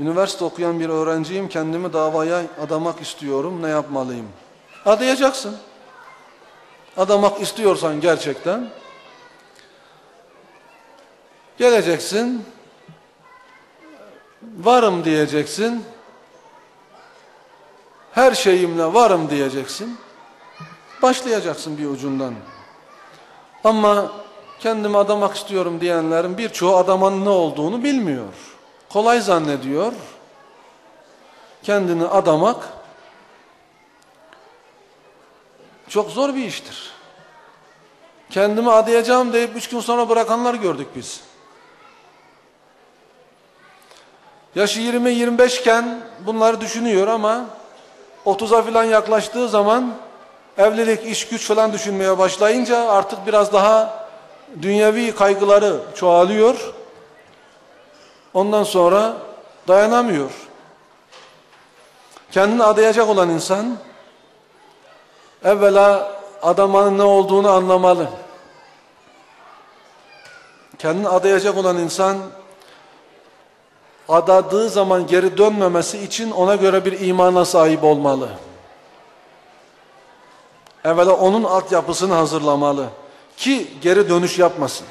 Üniversite okuyan bir öğrenciyim, kendimi davaya adamak istiyorum, ne yapmalıyım? Adayacaksın. Adamak istiyorsan gerçekten, geleceksin, varım diyeceksin, her şeyimle varım diyeceksin, başlayacaksın bir ucundan. Ama kendimi adamak istiyorum diyenlerin birçoğu adamanın ne olduğunu bilmiyor. Kolay zannediyor. Kendini adamak çok zor bir iştir. Kendimi adayacağım deyip üç gün sonra bırakanlar gördük biz. Yaşı 20-25 iken bunları düşünüyor ama 30'a falan yaklaştığı zaman evlilik, iş güç falan düşünmeye başlayınca artık biraz daha dünyevi kaygıları çoğalıyor. Ondan sonra dayanamıyor. Kendini adayacak olan insan evvela adamanın ne olduğunu anlamalı. Kendini adayacak olan insan adadığı zaman geri dönmemesi için ona göre bir imana sahip olmalı. Evvela onun altyapısını hazırlamalı ki geri dönüş yapmasın.